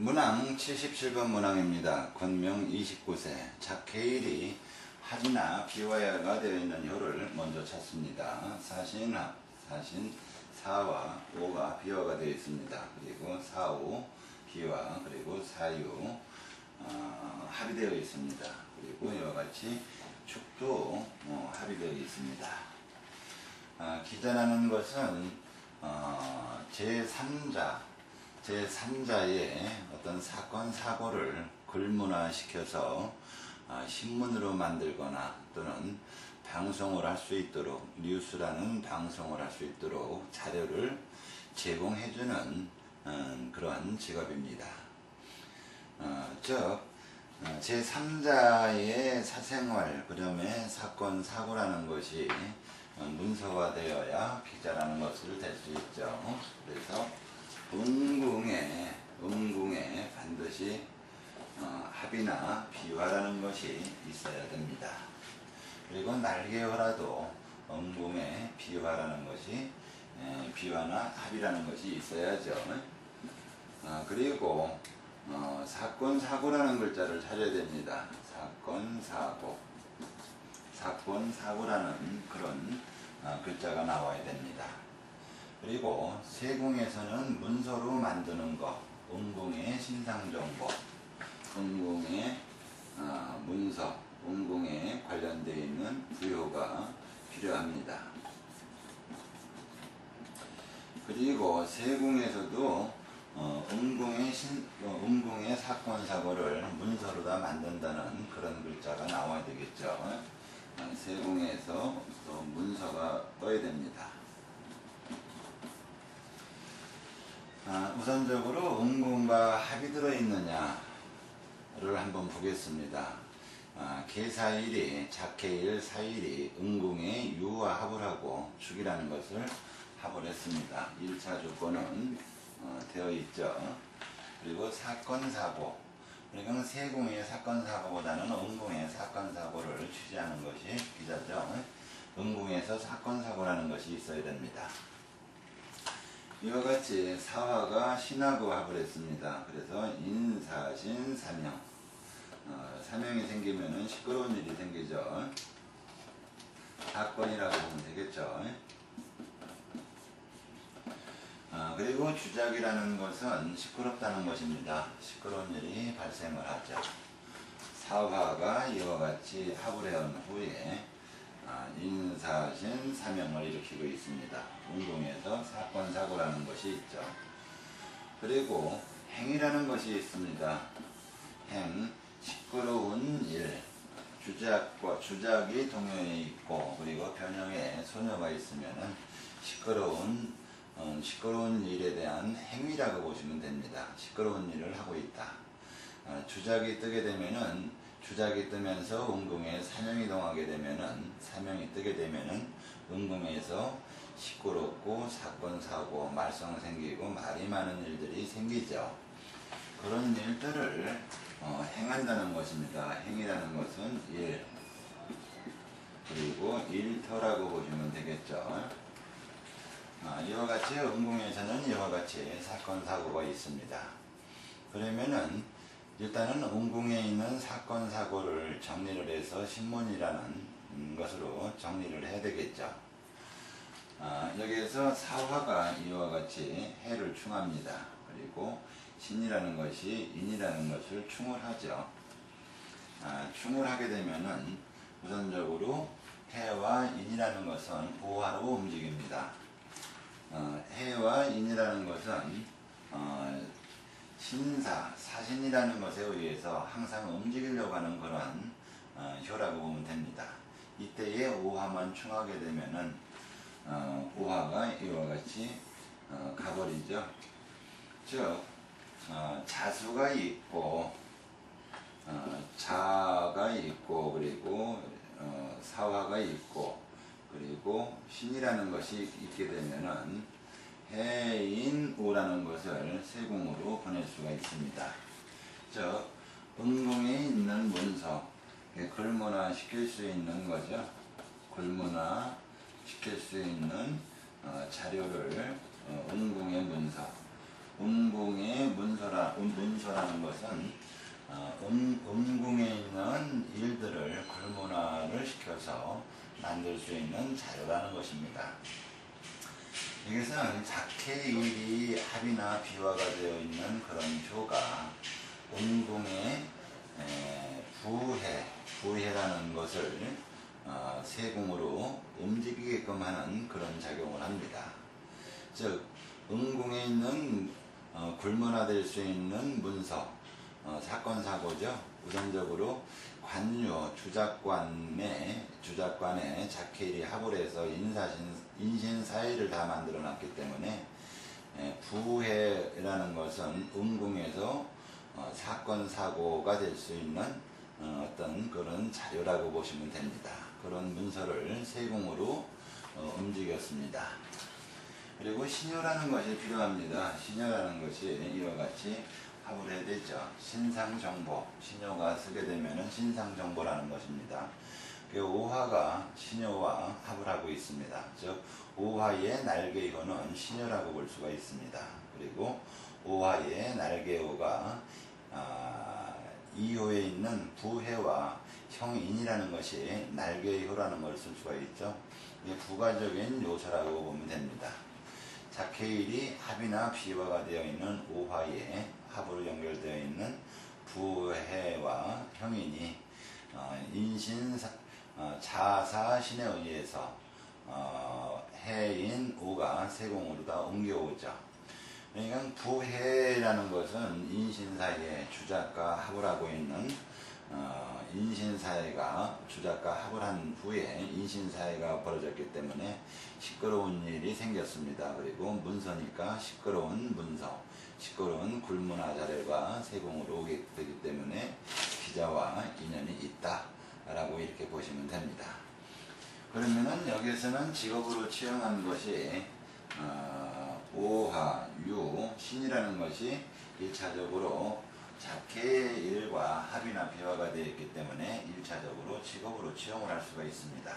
문항 77번 문항입니다. 권명 29세. 자케일이 하나 비와야가 되어 있는 효를 먼저 찾습니다. 사신, 사신 4와 5가 비화가 되어 있습니다. 그리고 4, 5 비화 그리고 4, 6 어, 합이 되어 있습니다. 그리고 이와 같이 축도 어, 합이 되어 있습니다. 아, 기자라는 것은 어, 제3자, 제3자의 어떤 사건 사고를 글문화시켜서 아, 신문으로 만들거나 또는 방송을 할 수 있도록 뉴스라는 방송을 할 수 있도록 자료를 제공해주는 음, 그러한 직업입니다. 어, 즉 어, 제3자의 사생활, 그 다음에 사건, 사고라는 것이 어, 문서화되어야 기자라는 것을 될 수 있죠. 그래서 음궁에, 음궁에 반드시 어, 합이나 비화라는 것이 있어야 됩니다. 그리고 날개어라도 음궁에 비화라는 것이 에, 비화나 합이라는 것이 있어야죠. 아, 그리고 어, 사건 사고라는 글자를 찾아야 됩니다. 사건 사고 사건 사고라는 그런 아, 글자가 나와야 됩니다. 그리고 세궁에서는 문서로 만드는 것, 음궁의 신상정보, 음궁의 아, 문서, 음궁에 관련되어 있는 부여가 필요합니다. 그리고 세궁에서도 어, 음궁의 신, 어, 음궁의 사건 사고를 문서로 다 만든다는 그런 글자가 나와야 되겠죠. 어, 세궁에서 또 문서가 떠야 됩니다. 아, 우선적으로 음궁과 합이 들어있느냐를 한번 보겠습니다. 아, 개사일이 작해일 사일이 음궁의 유와 합을 하고 축이라는 것을 합을 했습니다. 1차 조건은 어, 되어 있죠. 그리고 사건 사고 그러니까 세궁의 사건 사고보다는 음궁의 사건 사고를 취재하는 것이 기자죠. 음궁에서 사건 사고라는 것이 있어야 됩니다. 이와 같이 사화가 신하고 합을 했습니다. 그래서 인사신 사명 어, 사명이 생기면은 시끄러운 일이 생기죠. 사건이라고 보면 되겠죠. 아, 그리고 주작이라는 것은 시끄럽다는 것입니다. 시끄러운 일이 발생을 하죠. 사화가 이와 같이 합을 해온 후에 아, 인사신 사명을 일으키고 있습니다. 운동에서 사건 사고라는 것이 있죠. 그리고 행이라는 것이 있습니다. 행 시끄러운 일 주작과 주작이 동요에 있고 그리고 변형에 소녀가 있으면은 시끄러운 어, 시끄러운 일에 대한 행위라고 보시면 됩니다. 시끄러운 일을 하고 있다. 어, 주작이 뜨게 되면은 주작이 뜨면서 음궁에 사명이 동하게 되면은 사명이 뜨게 되면은 음궁에서 시끄럽고 사건 사고 말썽 생기고 말이 많은 일들이 생기죠. 그런 일들을 어, 행한다는 것입니다. 행이라는 것은 일 그리고 일터라고 보시면 되겠죠. 아, 이와 같이 음궁에서는 이와 같이 사건 사고가 있습니다. 그러면은 일단은 음궁에 있는 사건 사고를 정리를 해서 신문이라는 음, 것으로 정리를 해야 되겠죠. 아, 여기에서 사화가 이와 같이 해를 충합니다. 그리고 신이라는 것이 인이라는 것을 충을 하죠. 아, 충을 하게 되면은 우선적으로 해와 인이라는 것은 보화로 움직입니다. 어, 해와 인이라는 것은 어, 신사, 사신이라는 것에 의해서 항상 움직이려고 하는 그런 어, 효라고 보면 됩니다. 이때에 오화만 충하게 되면은 어, 오화가 이와 같이 어, 가버리죠. 즉 어, 자수가 있고 어, 자가 있고 그리고 어, 사화가 있고 그리고 신이라는 것이 있게 되면은 해인우라는 것을 세공으로 보낼 수가 있습니다. 즉 음궁에 있는 문서 글문화 시킬 수 있는 거죠. 글문화 시킬 수 있는 어, 자료를 어, 음궁의 문서 음궁의 문서라, 음, 문서라는 것은 어, 음, 음궁에 있는 일들을 글문화를 시켜서 만들 수 있는 자료라는 것입니다. 이것은 작해 일이 합이나 비화가 되어 있는 그런 효가 음궁의 에, 부해, 부해라는 것을 어, 세궁으로 움직이게끔 하는 그런 작용을 합니다. 즉, 음궁에 있는 어, 굴문화될 수 있는 문서, 어, 사건 사고죠. 우선적으로 관료 주작관의 주작관의 합을 해서 인사신 인신 사회를 다 만들어 놨기 때문에 에, 부해라는 것은 음궁에서 어, 사건 사고가 될 수 있는 어, 어떤 그런 자료라고 보시면 됩니다. 그런 문서를 세궁으로 어, 움직였습니다. 그리고 신효라는 것이 필요합니다. 신효라는 것이 이와 같이 합을 해야 되죠. 신상정보. 신효가 쓰게 되면은 신상정보라는 것입니다. 그 오화가 신효와 합을 하고 있습니다. 즉, 오화의 날개효는 신효라고 볼 수가 있습니다. 그리고 오화의 날개효가 아, 이효에 있는 부해와 형인이라는 것이 날개효라는 걸 쓸 수가 있죠. 이게 부가적인 요소라고 보면 됩니다. 자케일이 합이나 비화가 되어 있는 오화에 합으로 연결되어 있는 부해와 형인이 어, 인신 어, 자사신에 의해서 어, 해인 오가 세공으로 다 옮겨오죠. 그러니까 부해라는 것은 인신사에 주작과 합을 하고 있는 어, 인신사회가 주작과 합을 한 후에 인신사회가 벌어졌기 때문에 시끄러운 일이 생겼습니다. 그리고 문서니까 시끄러운 문서, 시끄러운 굴문화 자료가 세공으로 오게 되기 때문에 기자와 인연이 있다 라고 이렇게 보시면 됩니다. 그러면은 여기서는 직업으로 취향한 것이 어, 오하, 유, 신이라는 것이 1차적으로 자케의 일과 합이나 비화가 되어 있기 때문에 1차적으로 직업으로 취용을 할 수가 있습니다.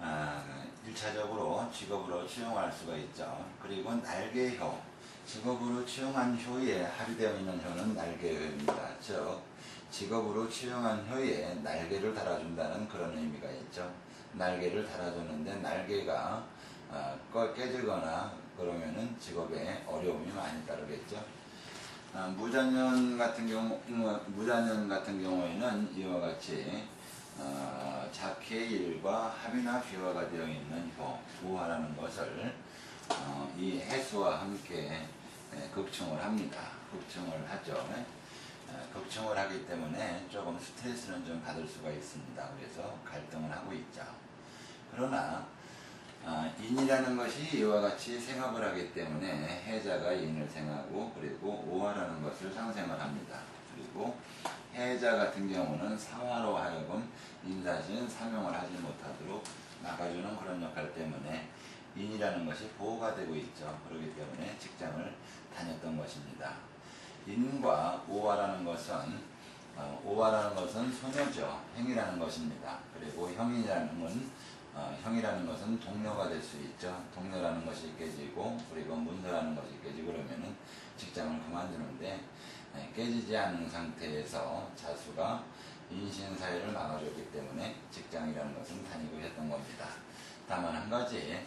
아, 1차적으로 직업으로 취용할 수가 있죠. 그리고 날개효, 직업으로 취용한 효에 합의되어 있는 효는 날개효입니다. 즉, 직업으로 취용한 효에 날개를 달아준다는 그런 의미가 있죠. 날개를 달아주는데 날개가 어, 깨지거나 그러면은 직업에 어려움이 많이 따르겠죠. 아, 무자년 같은 경우 무자년 같은 경우에는 이와 같이 어, 자케일과 합이나 비화가 되어 있는 효 부화라는 것을 어, 이 해수와 함께 예, 극충을 합니다. 극충을 하죠. 예, 극충을 하기 때문에 조금 스트레스는 좀 받을 수가 있습니다. 그래서 갈등을 하고 있죠. 그러나 아, 인이라는 것이 이와 같이 생합을 하기 때문에 해자가 인을 생하고 그리고 오화라는 것을 상생을 합니다. 그리고 해자 같은 경우는 사화로 하여금 인사신 사명을 하지 못하도록 막아주는 그런 역할 때문에 인이라는 것이 보호가 되고 있죠. 그렇기 때문에 직장을 다녔던 것입니다. 인과 오화라는 것은 어, 오화라는 것은 소녀죠. 행이라는 것입니다. 그리고 형이라는 건 어, 형이라는 것은 동료가 될 수 있죠. 동료라는 것이 깨지고 그리고 문서라는 것이 깨지고 그러면은 직장을 그만두는데 네, 깨지지 않는 상태에서 자수가 인신사회를 막아줬기 때문에 직장이라는 것은 다니고 했던 겁니다. 다만 한 가지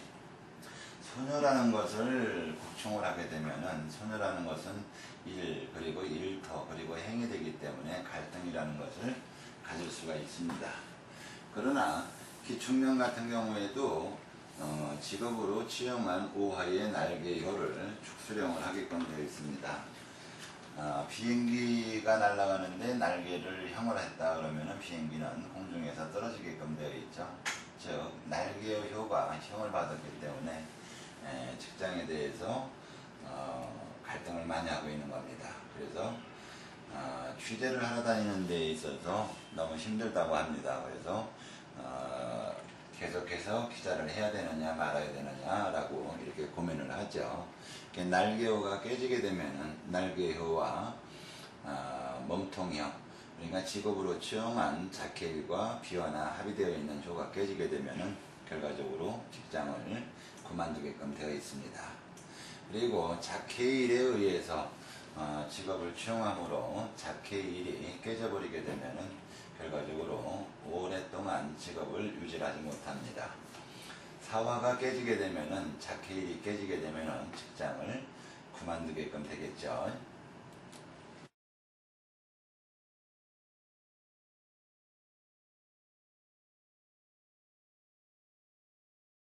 소녀라는 것을 국충을 하게 되면은 소녀라는 것은 일 그리고 일터 그리고 행이 되기 때문에 갈등이라는 것을 가질 수가 있습니다. 그러나 기충명 같은 경우에도 어, 직업으로 취용한 오하의 날개효를 축수령을 하게끔 되어 있습니다. 어, 비행기가 날아가는데 날개를 형을 했다 그러면 비행기는 공중에서 떨어지게끔 되어 있죠. 즉 날개효가 형을 받았기 때문에 에, 직장에 대해서 어, 갈등을 많이 하고 있는 겁니다. 그래서 어, 취재를 하러 다니는 데 있어서 너무 힘들다고 합니다. 그래서 어, 계속해서 기자를 해야 되느냐 말아야 되느냐라고 이렇게 고민을 하죠. 날개호가 깨지게 되면은 날개호와 어, 몸통형 그러니까 직업으로 취용한 자켓과 비화나 합의되어 있는 효가 깨지게 되면은 결과적으로 직장을 그만두게끔 되어 있습니다. 그리고 자케일에 의해서 어, 직업을 취용함으로 자케일이 깨져버리게 되면은 결과적으로 직업을 유지하지 못합니다. 사화가 깨지게 되면은 자케일이 깨지게 되면은 직장을 그만두게끔 되겠죠.